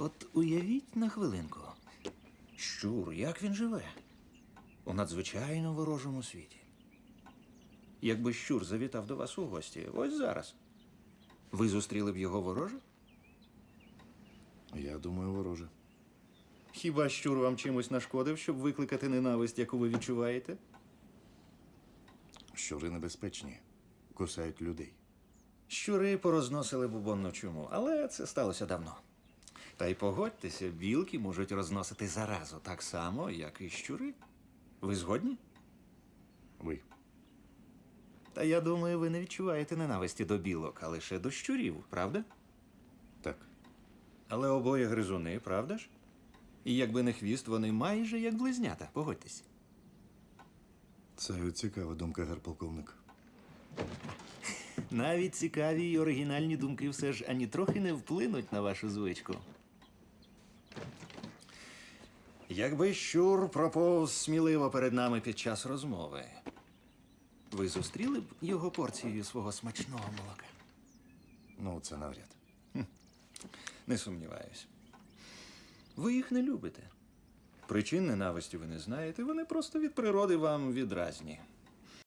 От уявіть на хвилинку. Щур, як він живе? У надзвичайно ворожому світі. Якби щур завітав до вас у гості, ось зараз. Ви зустріли б його вороже? Я думаю, вороже. Хіба щур вам чимось нашкодив, щоб викликати ненависть, яку ви відчуваєте? Щури небезпечні, кусають людей. Щури порозносили бубонну чуму, але це сталося давно. Та й погодьтеся, білки можуть розносити заразу так само, як і щури. Ви згодні? Ви. Та я думаю, ви не відчуваєте ненависті до білок, а лише до щурів, правда? Так. Але обоє гризуни, правда ж? І якби не хвіст, вони майже як близнята, погодьтесь. Це цікава думка, герполковник. Навіть цікаві й оригінальні думки все ж ані трохи не вплинуть на вашу звичку. Якби щур проповз сміливо перед нами під час розмови, ви зустріли б його порцією свого смачного молока? Ну, це навряд. Не сумніваюсь. Ви їх не любите. Причин ненависті ви не знаєте, вони просто від природи вам відразні.